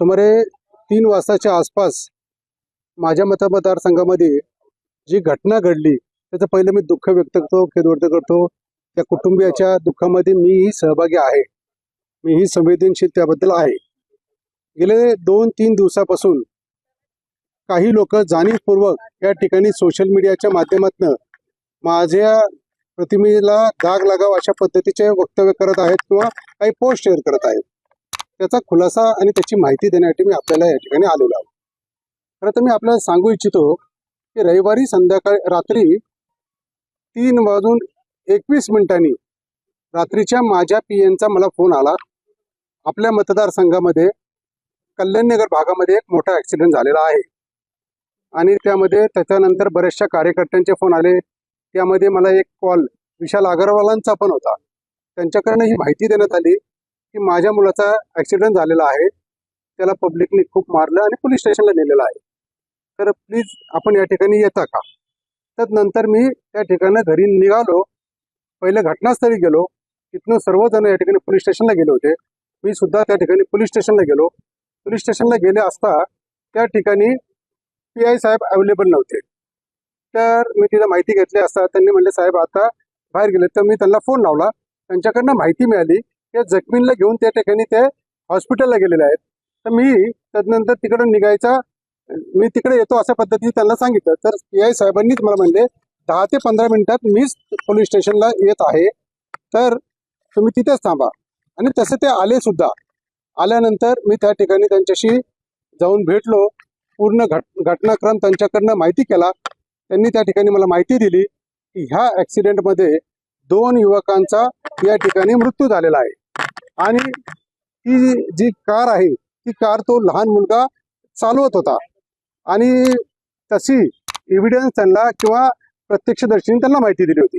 सुमारे तीन वाजताच्या आसपास माझ्या मतदारसंघामध्ये जी घटना घडली त्याचं पहिलं मी दुःख व्यक्त करतो खेद व्यक्त करतो. त्या कुटुंबियाच्या दुःखामध्ये मीही सहभागी आहे. मीही संवेदनशील त्याबद्दल आहे. गेले दोन तीन दिवसापासून काही लोक जाणीवपूर्वक या ठिकाणी सोशल मीडियाच्या माध्यमातून माझ्या प्रतिमेला दाग लागाव अशा पद्धतीचे वक्तव्य करत आहेत किंवा काही पोस्ट शेअर करत आहेत. त्याचा खुलासा आणि त्याची माहिती देण्यासाठी मी आपल्याला या ठिकाणी आलेलो आहोत. खरं तर मी आपल्याला सांगू इच्छितो की रविवारी संध्याकाळी रात्री तीन वाजून एकवीस मिनिटांनी रात्रीच्या माझ्या पी एनचा मला फोन आला. आपल्या मतदारसंघामध्ये कल्याणनगर भागामध्ये एक मोठा ॲक्सिडेंट झालेला आहे. आणि त्यामध्ये त्याच्यानंतर बऱ्याचशा कार्यकर्त्यांचे फोन आले. त्यामध्ये मला एक कॉल विशाल अगरवालांचा पण होता. त्यांच्याकडनं ही माहिती देण्यात आली. की माझ्या मुलाचा ॲक्सिडेंट झालेला आहे. त्याला पब्लिकने खूप मारलं आणि पोलीस स्टेशनला नेलेलं आहे. तर प्लीज आपण या ठिकाणी येता का? तर नंतर मी त्या ठिकाणं घरी निघालो. पहिले घटनास्थळी गेलो. तिथनं सर्वजण या ठिकाणी पोलीस स्टेशनला गेले होते. मी सुद्धा त्या ठिकाणी पोलीस स्टेशनला गेलो. पोलीस स्टेशनला गेले असता त्या ठिकाणी पी आय साहेब अवेलेबल नव्हते. तर मी तिथं माहिती घेतली असता. त्यांनी म्हणले साहेब आता बाहेर गेले. तर मी त्यांना फोन लावला. त्यांच्याकडनं माहिती मिळाली. या जखमींना घेऊन त्या ठिकाणी ते हॉस्पिटलला गेलेले आहेत. तर मी त्यानंतर तिकडं निघायचा मी तिकडे येतो अशा पद्धतीने त्यांना सांगितलं. तर पी आय साहेबांनीच मला म्हणले दहा ते पंधरा मिनिटात मीच पोलीस स्टेशनला येत आहे. तर तुम्ही तिथेच थांबा. आणि तसे ते आले सुद्धा. आल्यानंतर मी त्या ठिकाणी त्यांच्याशी जाऊन भेटलो. पूर्ण घट घटनाक्रम त्यांच्याकडनं माहिती केला. त्यांनी त्या ठिकाणी मला माहिती दिली की ह्या ॲक्सिडेंटमध्ये दोन युवकांचा या ठिकाणी मृत्यू झालेला आहे. आणि ती जी कार आहे ती कार तो लहान मुलगा चालवत होता. आणि तशी एव्हिडन्स त्यांना किंवा प्रत्यक्षदर्शीने त्यांना माहिती दिली होती.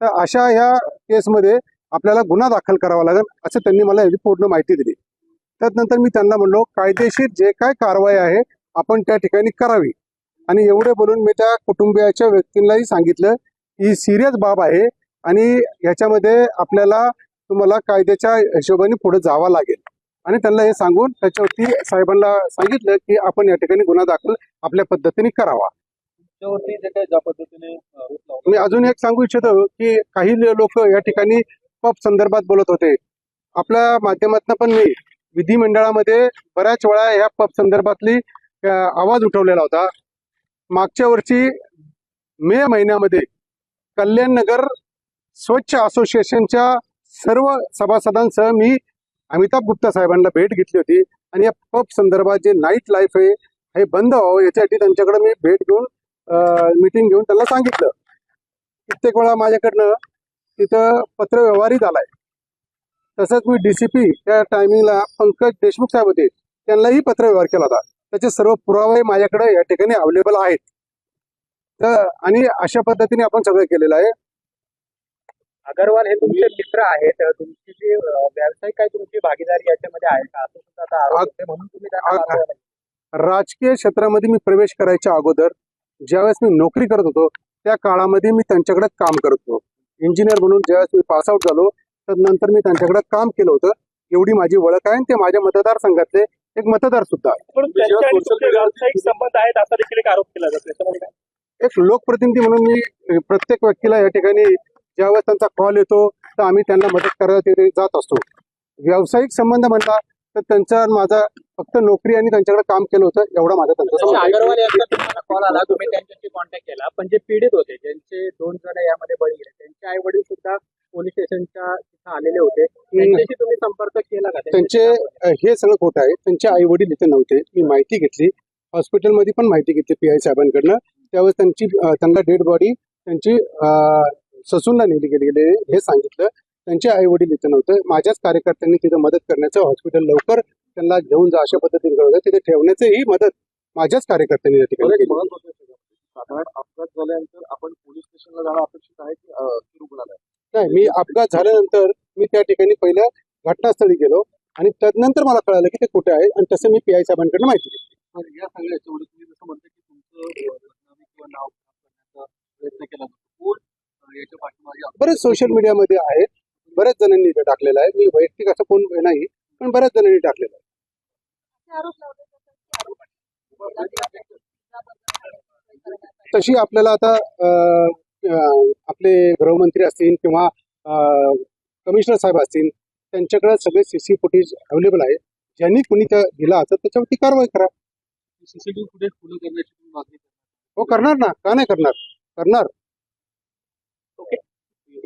तर अशा ह्या केसमध्ये आपल्याला गुन्हा दाखल करावा लागेल असं त्यांनी मला याची पूर्ण माहिती दिली. त्यानंतर मी त्यांना म्हणलो कायदेशीर जे काय कारवाई आहे आपण त्या ठिकाणी करावी. आणि एवढे बोलून मी त्या कुटुंबियाच्या व्यक्तींनाही सांगितलं ही सिरियस बाब आहे आणि ह्याच्यामध्ये आपल्याला तुम्हाला कायद्याच्या हिशोबाने पुढे जावं लागेल. आणि त्यांना हे सांगून त्याच्यावरती साहेबांना सांगितलं की आपण या ठिकाणी गुन्हा दाखल आपल्या पद्धतीने करावा. मी अजून एक सांगू इच्छितो की काही लोक या ठिकाणी पब संदर्भात बोलत होते. आपल्या माध्यमातून पण मी विधिमंडळामध्ये बऱ्याच वेळा या पब संदर्भातली आवाज उठवलेला होता. मागच्या वर्षी मे महिन्यामध्ये कल्याण नगर स्वच्छ असोसिएशनच्या सर्व सभासदांसह मी अमिताभ गुप्ता साहेबांना भेट घेतली होती. आणि या पब संदर्भात जे नाईट लाईफ आहे हे बंद व्हावं याच्यासाठी त्यांच्याकडे मी भेट घेऊन मीटिंग घेऊन त्यांना सांगितलं. कित्येक वेळा माझ्याकडनं तिथं पत्रव्यवहारही झालाय. तसंच मी डीसीपी त्या टायमिंगला पंकज देशमुख साहेब होते त्यांनाही पत्रव्यवहार केला होता. त्याचे सर्व पुरावे माझ्याकडे या ठिकाणी अवेलेबल आहेत. तर आणि अशा पद्धतीने आपण सगळं केलेलं आहे. अगरवाल हे तुमचे मित्र आहेत. तुमची जी व्यावसायिक काय तुमची भागीदारी याच्यामध्ये आहे का? असं सुद्धा आता आरोप होते म्हणून तुम्ही त्यांना आग- मारलं नाही. राजकीय क्षेत्रामध्ये मी प्रवेश करायच्या अगोदर ज्यावेळेस मी नोकरी करत होतो त्या काळामध्ये मी त्यांच्याकडे काम करत होतो. इंजिनियर म्हणून ज्यावेळेस मी पासआउट झालो तर नंतर मी त्यांच्याकडे काम केलं होतं. एवढी माझी ओळख आहे आणि ते माझ्या मतदारसंघातले एक मतदार सुद्धा. आहे पण त्यांचे आणि तुमचे व्यावसायिक संबंध आहेत असा देखील एक आरोप केला जातो याच्यामध्ये काय? एक लोकप्रतिनिधी म्हणून मी प्रत्येक व्यक्तीला या ठिकाणी ज्यावेळेस त्यांचा कॉल येतो तर आम्ही त्यांना मदत करायला तिथे जात असतो. व्यावसायिक संबंध म्हणला तर त्यांचा माझा फक्त नोकरी आणि त्यांच्याकडे काम केलं होतं एवढा माझा त्यांचा. अगरवाल यांचा तुम्हाला कॉल आला तुम्ही त्यांच्याशी कॉन्टॅक्ट केला पण जे पीडित होते ज्यांचे दोन जण यामध्ये बळी गेले त्यांचे आई वडील सुद्धा पोलीस स्टेशनच्या तिथे आलेले होते. त्यांच्याशी तुम्ही संपर्क केला का? त्यांचे हे सगळं खोटं आहे. त्यांचे आई वडील इथे नव्हते. मी माहिती घेतली. हॉस्पिटलमध्ये पण माहिती घेतली पी आय साहेबांकडनं. त्यावेळेस त्यांची त्यांना डेड बॉडी त्यांची ससूनला नेली गेली गेली हे सांगितलं. त्यांचे आई वडील इथे नव्हते. माझ्याच कार्यकर्त्यांनी तिथे मदत करण्याचं हॉस्पिटल लवकर त्यांना घेऊन जा अशा पद्धतीने करत होते. तिथे ठेवण्याची ही मदत माझ्याच कार्यकर्त्यांनी या ठिकाणी. साधारण अपघात झाल्यानंतर आपण पोलीस स्टेशनला जाणं अपेक्षित आहे की रुग्णालय नाही मी अपघात झाल्यानंतर मी त्या ठिकाणी पहिल्या घटनास्थळी गेलो आणि त्यानंतर मला कळालं की ते कुठे आहे आणि तसं मी पी आय साहेबांकडनं माहिती घेतली. या सगळ्या याच्यामध्ये तुम्ही जसं म्हणता की तुमचं अं, बदनामी किंवा नाव खराब करण्याचा प्रयत्न केला जातो कोण अं, याच्या पाठीमागे असतं? बरेच सोशल मीडियामध्ये आहेत. बऱ्याच जणांनी इथे टाकलेलं आहे. मी वैयक्तिक असं कोण नाही पण बऱ्याच जणांनी टाकलेलं आहे. तशी आपल्याला आता अं, अं, आपले गृहमंत्री असतील किंवा कमिशनर साहेब असतील त्यांच्याकडे सगळे सीसी फुटेज अवेलेबल आहे. ज्यांनी कुणी त्या दिला तर त्याच्यावरती कारवाई करा. सीसीटीव्ही फुटेज खुलं करण्याची तुम्ही मागणी. हो करणार ना. का नाही करणार? करणार.